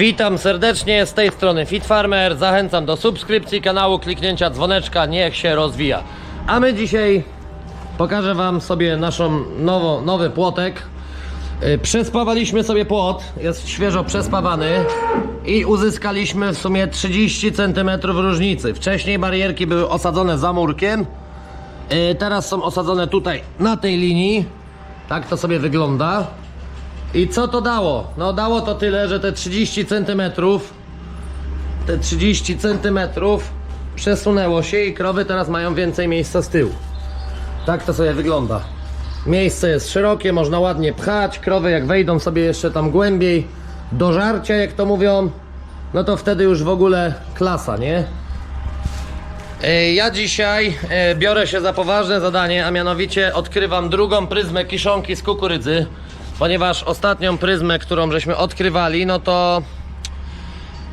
Witam serdecznie z tej strony Fit Farmer. Zachęcam do subskrypcji kanału, kliknięcia dzwoneczka, niech się rozwija. A my dzisiaj pokażę Wam sobie naszą nowo, nowy płotek. Yy, Przespawaliśmy sobie płot, jest świeżo przespawany i uzyskaliśmy w sumie 30 cm różnicy. Wcześniej barierki były osadzone za murkiem, yy, teraz są osadzone tutaj na tej linii. Tak to sobie wygląda. I co to dało? No dało to tyle, że te 30 cm te 30 cm przesunęło się i krowy teraz mają więcej miejsca z tyłu. Tak to sobie wygląda. Miejsce jest szerokie, można ładnie pchać. Krowy jak wejdą sobie jeszcze tam głębiej do żarcia, jak to mówią, no to wtedy już w ogóle klasa, nie? E, Ja dzisiaj e, biorę się za poważne zadanie, a mianowicie odkrywam drugą pryzmę kiszonki z kukurydzy, ponieważ ostatnią pryzmę, którą żeśmy odkrywali, no to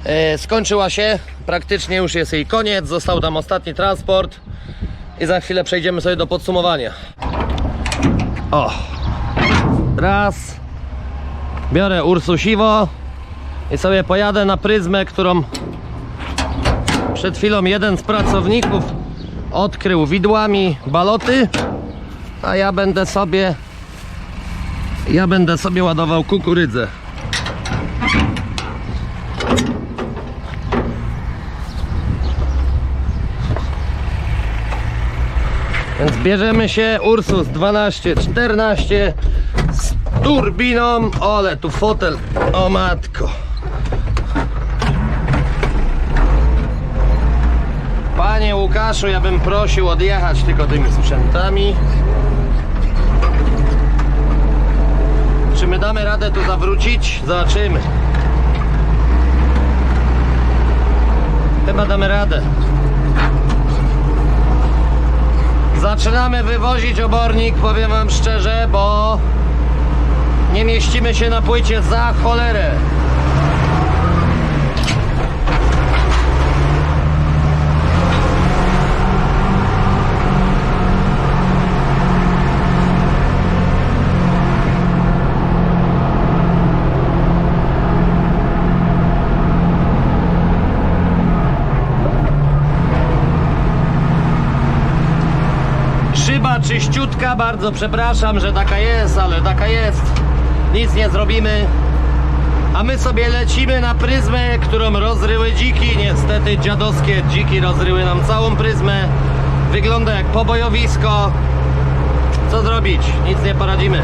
e, skończyła się, praktycznie już jest jej koniec, został tam ostatni transport i za chwilę przejdziemy sobie do podsumowania. O! Raz. Biorę Ursusiwo i sobie pojadę na pryzmę, którą przed chwilą jeden z pracowników odkrył widłami baloty, a ja będę sobie ja będę sobie ładował kukurydzę. Więc bierzemy się Ursus 12, 14 z turbiną. Ole, tu fotel. O matko. Panie Łukaszu, ja bym prosił odjechać tylko tymi sprzętami. Czy my damy radę tu zawrócić? Zobaczymy. Chyba damy radę. Zaczynamy wywozić obornik, powiem wam szczerze, bo nie mieścimy się na płycie za cholerę. Czyściutka, bardzo przepraszam, że taka jest, ale taka jest. Nic nie zrobimy. A my sobie lecimy na pryzmę, którą rozryły dziki. Niestety dziadowskie dziki rozryły nam całą pryzmę. Wygląda jak pobojowisko. Co zrobić? Nic nie poradzimy.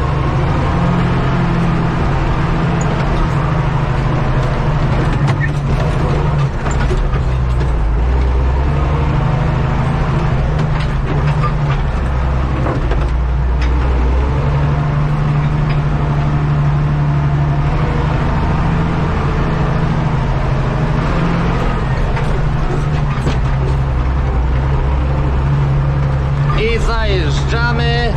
I zajeżdżamy.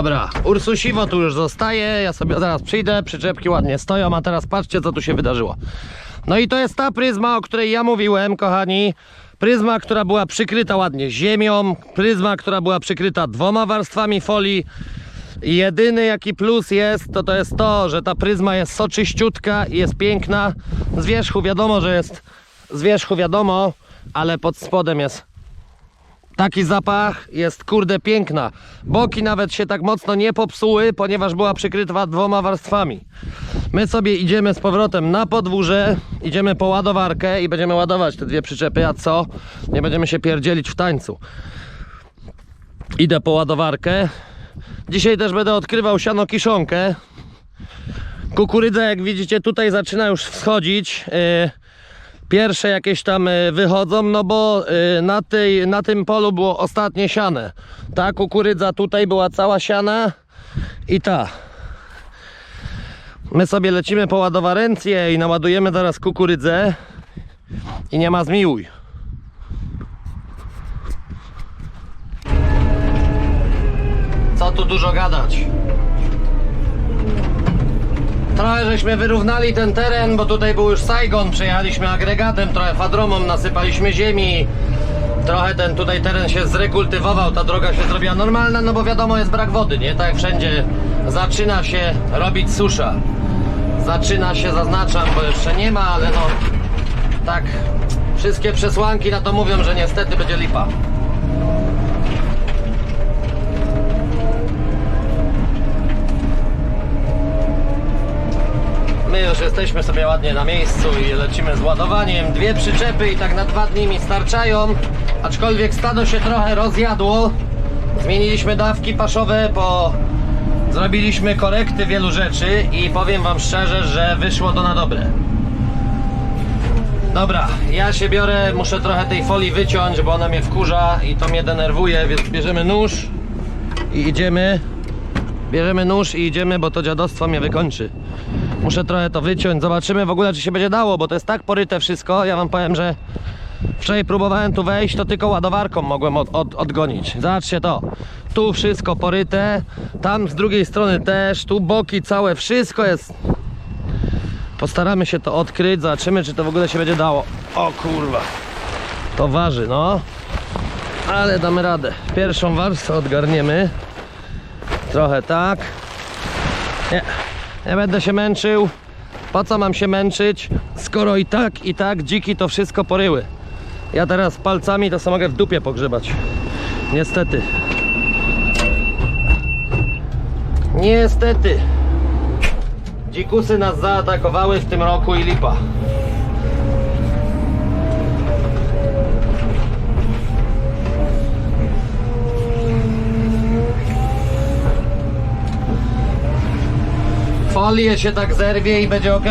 Dobra, Ursusiwo tu już zostaje, ja sobie zaraz przyjdę, przyczepki ładnie stoją, a teraz patrzcie co tu się wydarzyło. No i to jest ta pryzma, o której ja mówiłem, kochani. Pryzma, która była przykryta ładnie ziemią, pryzma, która była przykryta dwoma warstwami folii. Jedyny jaki plus jest, to to jest to, że ta pryzma jest soczyściutka i jest piękna. Z wierzchu wiadomo, że jest z wierzchu wiadomo, ale pod spodem jest Taki zapach jest kurde piękna. Boki nawet się tak mocno nie popsuły, ponieważ była przykryta dwoma warstwami. My sobie idziemy z powrotem na podwórze, idziemy po ładowarkę i będziemy ładować te dwie przyczepy, a co? Nie będziemy się pierdzielić w tańcu. Idę po ładowarkę. Dzisiaj też będę odkrywał siano kiszonkę. Kukurydza, jak widzicie, tutaj zaczyna już wschodzić. Yy, pierwsze jakieś tam y, wychodzą, no bo y, na, tej, na tym polu było ostatnie siane. Ta kukurydza tutaj była cała siana i ta. My sobie lecimy po ładowarencję i naładujemy zaraz kukurydzę i nie ma zmiłuj. Co tu dużo gadać. Trochę żeśmy wyrównali ten teren, bo tutaj był już Saigon, przejechaliśmy agregatem, trochę fadromą, nasypaliśmy ziemi. Trochę ten tutaj teren się zrekultywował, ta droga się zrobiła normalna, no bo wiadomo jest brak wody, nie? Tak jak wszędzie zaczyna się robić susza. Zaczyna się, zaznaczam, bo jeszcze nie ma, ale no tak, wszystkie przesłanki na to mówią, że niestety będzie lipa. My już jesteśmy sobie ładnie na miejscu i lecimy z ładowaniem. Dwie przyczepy i tak na dwa dni mi starczają. Aczkolwiek stado się trochę rozjadło. Zmieniliśmy dawki paszowe, po... zrobiliśmy korekty wielu rzeczy i powiem wam szczerze, że wyszło to na dobre. Dobra, ja się biorę, muszę trochę tej folii wyciąć, bo ona mnie wkurza i to mnie denerwuje, więc bierzemy nóż i idziemy. Bierzemy nóż i idziemy, bo to dziadostwo mnie wykończy. Muszę trochę to wyciąć, zobaczymy w ogóle czy się będzie dało, bo to jest tak poryte wszystko. Ja wam powiem, że wczoraj próbowałem tu wejść, to tylko ładowarką mogłem od, od, odgonić. Zobaczcie to. Tu wszystko poryte, tam z drugiej strony też, tu boki całe, wszystko jest Postaramy się to odkryć, zobaczymy czy to w ogóle się będzie dało. O kurwa. To waży, no. Ale damy radę. Pierwszą warstwę odgarniemy. Trochę tak. Nie. Nie będę się męczył. Po co mam się męczyć, skoro i tak, i tak dziki to wszystko poryły. Ja teraz palcami to sobie mogę w dupie pogrzebać. Niestety. Niestety. Dzikusy nas zaatakowały w tym roku i lipa. Folię się tak zerwie i będzie ok.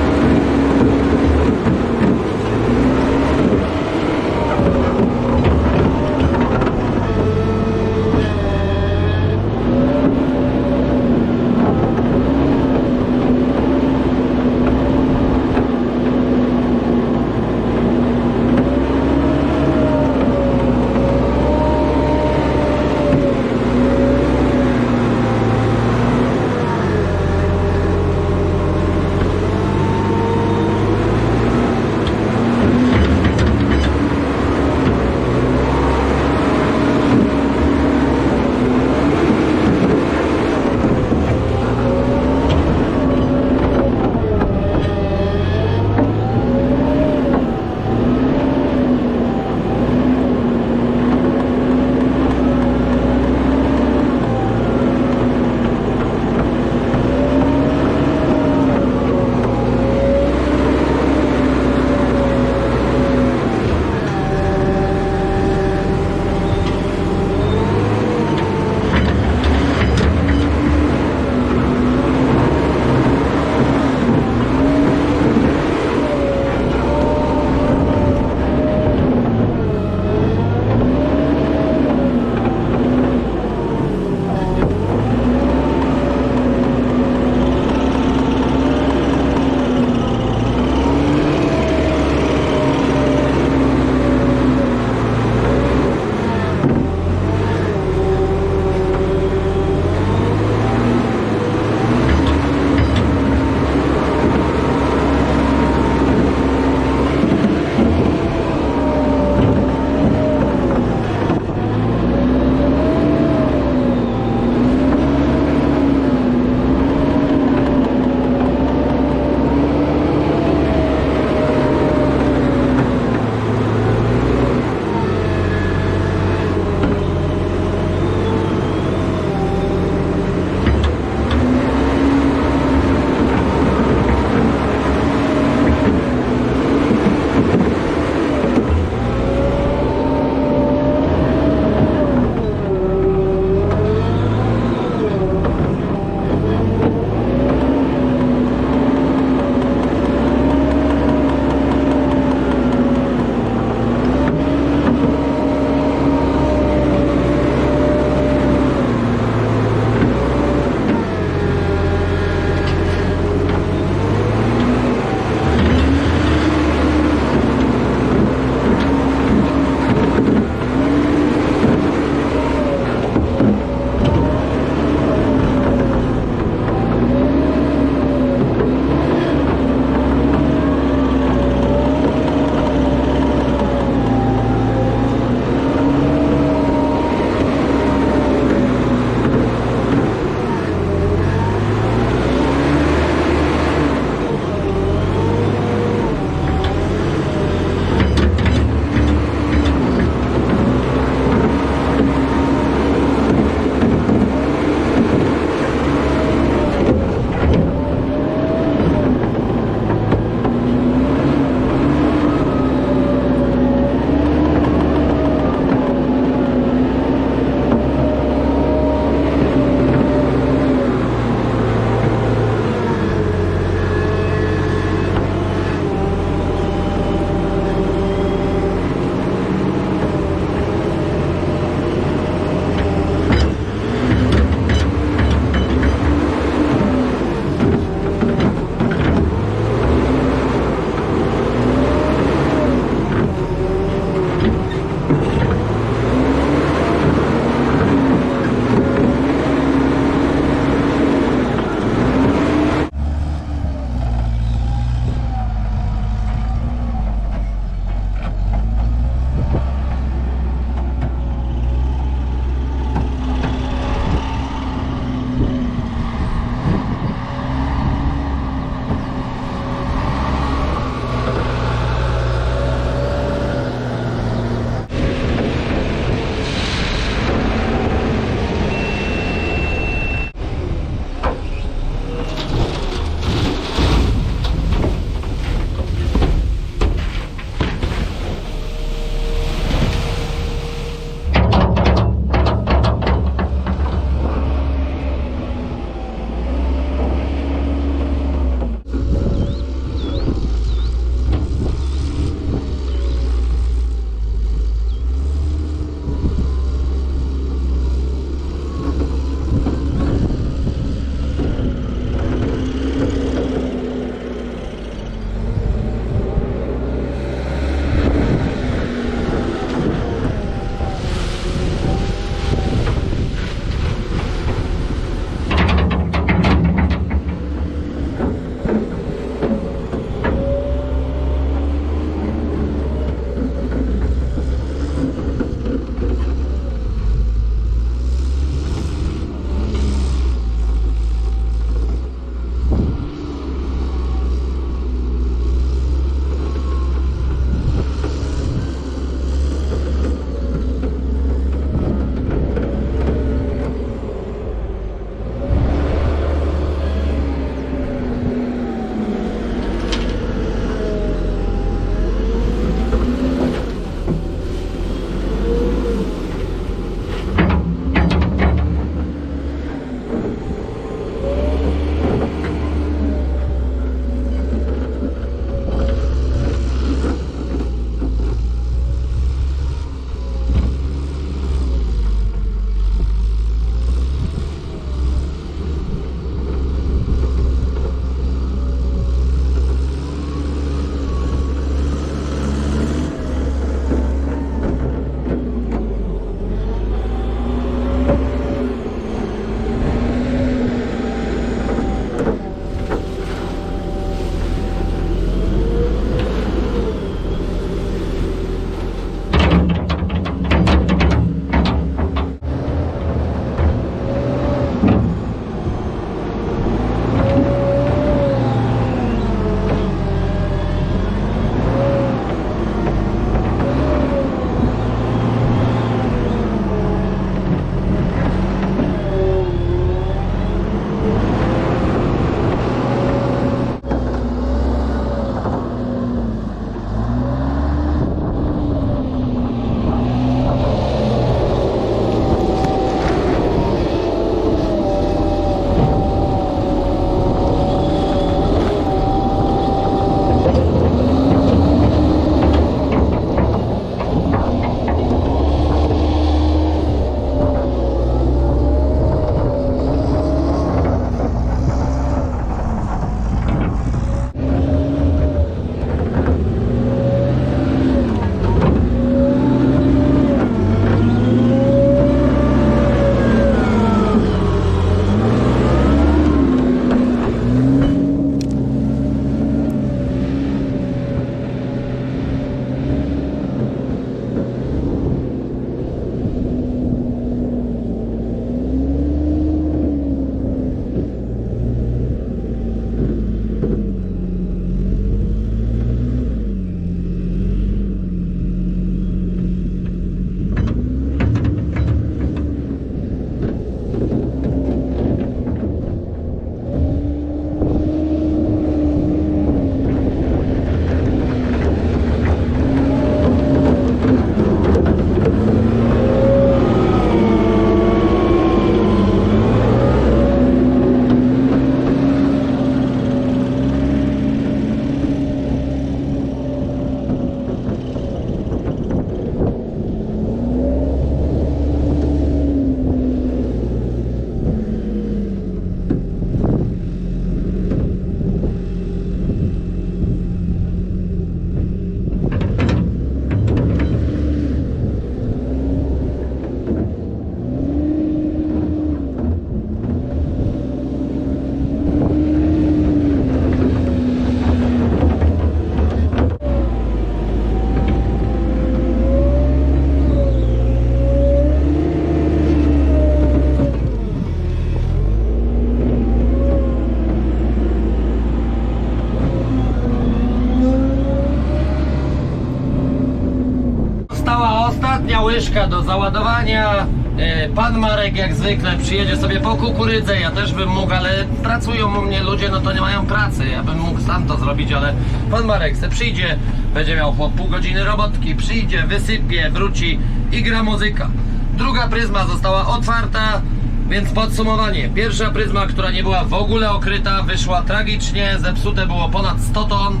Do załadowania. E, Pan Marek jak zwykle przyjedzie sobie po kukurydzę, ja też bym mógł, ale pracują u mnie ludzie, no to nie mają pracy. Ja bym mógł sam to zrobić, ale pan Marek se przyjdzie, będzie miał po pół godziny robotki, przyjdzie, wysypie, wróci i gra muzyka. Druga pryzma została otwarta, więc podsumowanie. Pierwsza pryzma, która nie była w ogóle okryta, wyszła tragicznie, zepsute było ponad 100 ton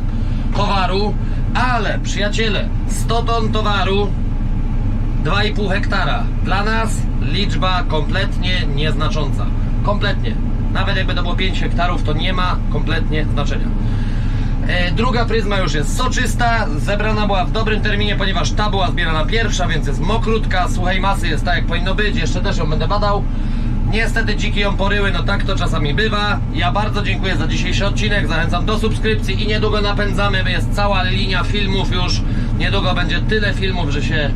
towaru, ale przyjaciele, 100 ton towaru 2,5 hektara. Dla nas liczba kompletnie nieznacząca. Kompletnie. Nawet jakby to było 5 hektarów, to nie ma kompletnie znaczenia. E, druga pryzma już jest soczysta, zebrana była w dobrym terminie, ponieważ ta była zbierana pierwsza, więc jest mokrutka, suchej masy jest tak jak powinno być, jeszcze też ją będę badał. Niestety dziki ją poryły, no tak to czasami bywa. Ja bardzo dziękuję za dzisiejszy odcinek, zachęcam do subskrypcji i niedługo napędzamy, jest cała linia filmów już. Niedługo będzie tyle filmów, że się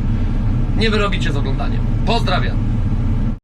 nie wyrobicie z oglądaniem. Pozdrawiam.